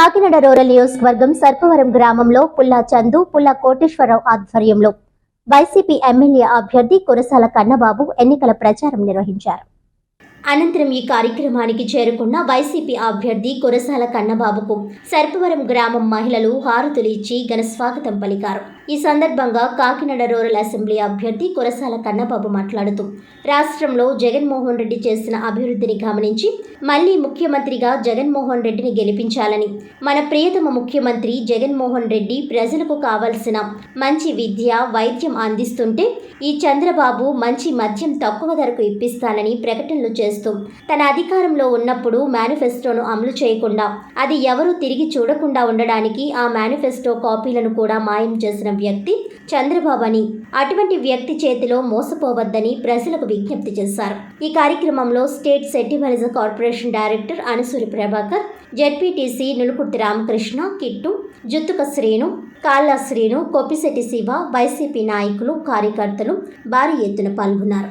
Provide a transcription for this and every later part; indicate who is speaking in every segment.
Speaker 1: Kakinada rural నియోజకవర్గం సర్పవరం గ్రామంలో పుల్లా చందు పుల్లా కోటేశ్వరరావు ఆధ్వర్యంలో వైసీపీ ఎమ్మెల్యే అభ్యర్థి కురసాల కన్నబాబు ఎన్నికల ప్రచారం నిర్వహించారు. అనంతరం ఈ కార్యక్రమానికి చేరుకున్న వైసీపీ అభ్యర్థి కురసాల కన్నబాబుకు సర్పవరం గ్రామం మహిళలు హారతులు ఇచ్చి ఘన స్వాగతం పలికారు. ఈ సందర్భంగా కాకినాడ రూరల్ అసెంబ్లీ అభ్యర్థి కురసాల కన్నబాబు మాట్లాడుతూ రాష్ట్రంలో జగన్మోహన్ రెడ్డి చేసిన అభివృద్ధిని గమనించి మళ్ళీ ముఖ్యమంత్రిగా జగన్మోహన్ రెడ్డిని గెలిపించాలని. మన ప్రియతమ ముఖ్యమంత్రి జగన్మోహన్ రెడ్డి ప్రజలకు కావలసిన మంచి విద్య వైద్యం అందిస్తుంటే ఈ చంద్రబాబు మంచి మద్యం తక్కువ ధరకు ఇప్పిస్తానని ప్రకటనలు చేస్తూ తన అధికారంలో ఉన్నప్పుడు మేనిఫెస్టోను అమలు చేయకుండా అది ఎవరూ తిరిగి చూడకుండా ఉండడానికి ఆ మేనిఫెస్టో కాపీలను కూడా మాయం చేసిన వ్యక్తి చంద్రబాబు అని అటువంటి వ్యక్తి చేతిలో మోసపోవద్దని ప్రజలకు విజ్ఞప్తి చేశారు ఈ కార్యక్రమంలో state Settibalija corporation director Anusuri Prabhakar ZPTC Nulukurthi Ramakrishna Kittu Juttuka Srinu Kalla Srinu Koppisetti Shiva YCP నాయకులు కార్యకర్తలు భారీ ఎత్తున పాల్గొన్నారు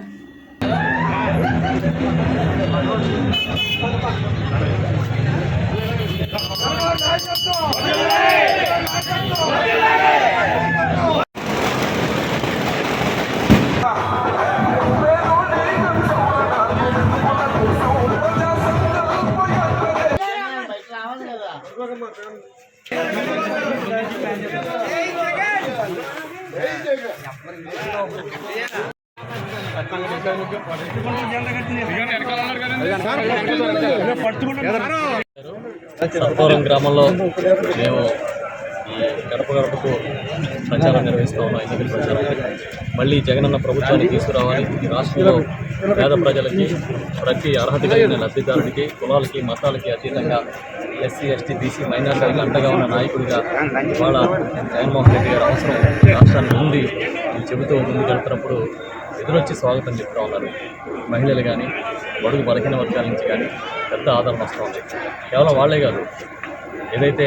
Speaker 2: సర్పవరం గ్రామంలో మేము ఈ గడప గడపకు ప్రచారం నిర్వహిస్తూ ఉన్నాం ఎన్నికల ప్రచారం మళ్ళీ జగనన్న ప్రభుత్వాన్ని తీసుకురావాలి. రాష్ట్రంలో పేద ప్రజలకి ప్రతి అర్హత కలిగిన లబ్ధిదారుడికి కులాలకి మతాలకి అతీతంగా ఎస్సీ ఎస్టీ బీసీ మైనార్టీలకు అండగా ఉన్న నాయకుడిగా ఇవాళ జగన్మోహన్ రెడ్డి గారు అవసరం రాష్ట్రానికి ఉంది అని చెబుతూ ముందుకెళ్తున్నప్పుడు ఎదురొచ్చి స్వాగతం చెప్తా ఉన్నారు మహిళలు కానీ బడుగు బలహీన వర్గాల నుంచి కానీ పెద్ద ఆదరణ వస్తూ ఉంది. కేవలం వాళ్ళే కాదు ఏదైతే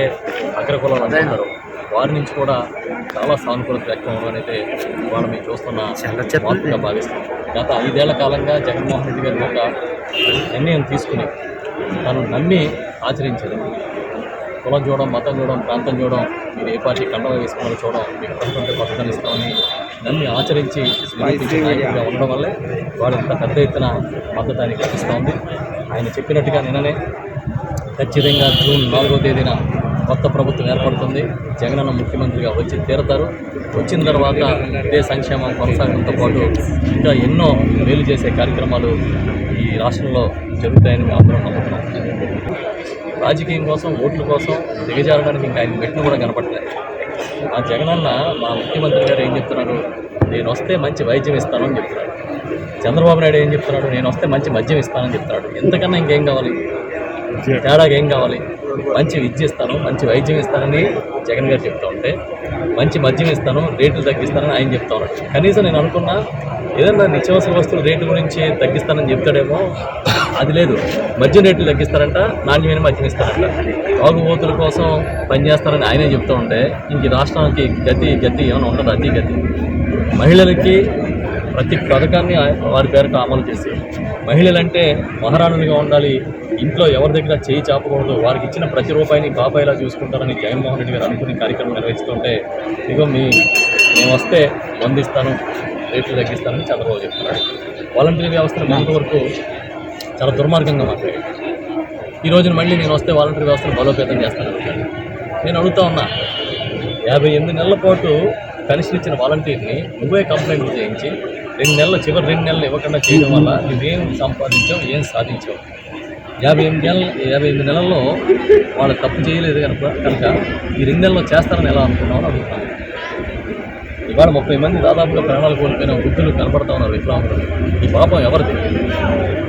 Speaker 2: అగ్రకులాలు అంటున్నారో వారి నుంచి కూడా చాలా సానుకూలత వ్యక్తం అవ్వడం అయితే వాళ్ళు మేము చూస్తున్న మార్పుగా భావిస్తాం గత ఐదేళ్ళ కాలంగా జగన్మోహన్ రెడ్డి గారి ఒక నిర్ణయం తీసుకుని తను నమ్మి ఆచరించేది కులం చూడడం మతం చూడడం ప్రాంతం చూడడం మీరు ఏ పార్టీ కండవ వేసుకోవాలో చూడడం మీకు పట్టుకుంటే పథకాలు ఇస్తామని నమ్మి ఆచరించి నాయకుడిగా ఉండడం వల్లే వాళ్ళు ఇంత పెద్ద ఎత్తున మద్దతు ఉంది ఆయన చెప్పినట్టుగా నిన్ననే ఖచ్చితంగా జూన్ నాలుగో తేదీన కొత్త ప్రభుత్వం ఏర్పడుతుంది. జగనన్న ముఖ్యమంత్రిగా వచ్చి తీరతారు. వచ్చిన తర్వాత ఇదే సంక్షేమం కొనసాగడంతో పాటు ఇంకా ఎన్నో మేలు చేసే కార్యక్రమాలు ఈ రాష్ట్రంలో జరుగుతాయని మేము అందరం నమ్ముతున్నాం. రాజకీయం కోసం ఓట్ల కోసం దిగజారడానికి ఇంకా ఆయన మెట్లు కూడా కనపడలేదు ఆ జగనన్న మా ముఖ్యమంత్రి గారు ఏం చెప్తున్నారు? నేను వస్తే మంచి వైద్యం ఇస్తాను అని చెప్తున్నాడు చంద్రబాబు నాయుడు ఏం చెప్తున్నాడు? నేను వస్తే మంచి మద్యం ఇస్తానని చెప్తున్నాడు. ఎంతకన్నా ఇంకేం కావాలి? తేడాగా ఏం కావాలి? మంచి విద్య ఇస్తాను మంచి వైద్యం ఇస్తానని జగన్ గారు చెప్తా ఉంటే మంచి మద్యం ఇస్తాను రేట్లు తగ్గిస్తానని ఆయన చెప్తా ఉన్నాడు కనీసం నేను అనుకున్నా ఏదన్నా నిత్యావసర వస్తువుల రేటు గురించి తగ్గిస్తానని చెప్తాడేమో అది లేదు. మద్యం రేట్లు తగ్గిస్తారంట నాణ్యమైన మద్యం ఇస్తారంట. తాగుబోతుల కోసం పనిచేస్తారని ఆయనే చెప్తూ ఉంటే ఇంక ఈ రాష్ట్రానికి గతి గతి ఏమైనా ఉండదు? అతి గతి. మహిళలకి ప్రతి పథకాన్ని వారి పేరుతో అమలు చేసి మహిళలంటే మహారాణులుగా ఉండాలి ఇంట్లో ఎవరి దగ్గర చేయి చాపకూడదు వారికి ఇచ్చిన ప్రతి రూపాయిని బాబాయిలా చూసుకుంటారని జగన్మోహన్ రెడ్డి గారు అనుకుని కార్యక్రమం నిర్వహిస్తుంటే ఇదిగో మీ మేము వస్తే వందిస్తాను రేట్లు తగ్గిస్తానని చంద్రబాబు చెప్తున్నాడు. వాలంటీర్ వ్యవస్థను మొదటి చాలా దుర్మార్గంగా మాట్లాడాడు ఈ రోజున మళ్ళీ నేను వస్తే వాలంటీర్ వ్యవస్థను బలోపేతం చేస్తాను నేను అడుగుతా ఉన్నా యాభై ఎనిమిది నెలల పాటు పెన్షన్ ఇచ్చిన వాలంటీర్ని నువ్వే కంప్లైంట్లు చేయించి రెండు నెలల చివరి రెండు నెలలు ఇవ్వకుండా చేయడం వల్ల నువ్వేం సంపాదించావు ఏం సాధించావు? యాభై ఎనిమిది నెలలు యాభై ఎనిమిది నెలల్లో వాళ్ళు తప్పు చేయలేదు కనుక కనుక ఈ రెండు నెలల్లో చేస్తారని ఎలా అనుకున్నామని అని అడుగుతాను. ఇవాళ ముప్పై మంది దాదాపుగా ప్రాణాలు కోల్పోయిన వృద్ధులు కనపడతా ఉన్నారు వికలాంగులు ఈ పాపం ఎవరిది?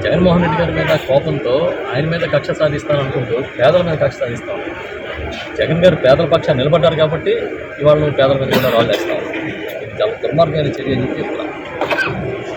Speaker 2: జగన్మోహన్ రెడ్డి గారి మీద కోపంతో ఆయన మీద కక్ష సాధిస్తాననుకుంటూ పేదల మీద కక్ష సాధిస్తాం. జగన్ గారు పేదల పక్షాన్ని నిలబడ్డారు కాబట్టి ఇవాళ నువ్వు పేదల మీద కూడా వాళ్ళు వేస్తావు ఇది చాలా దుర్మార్గమైన చర్య అని చెప్పి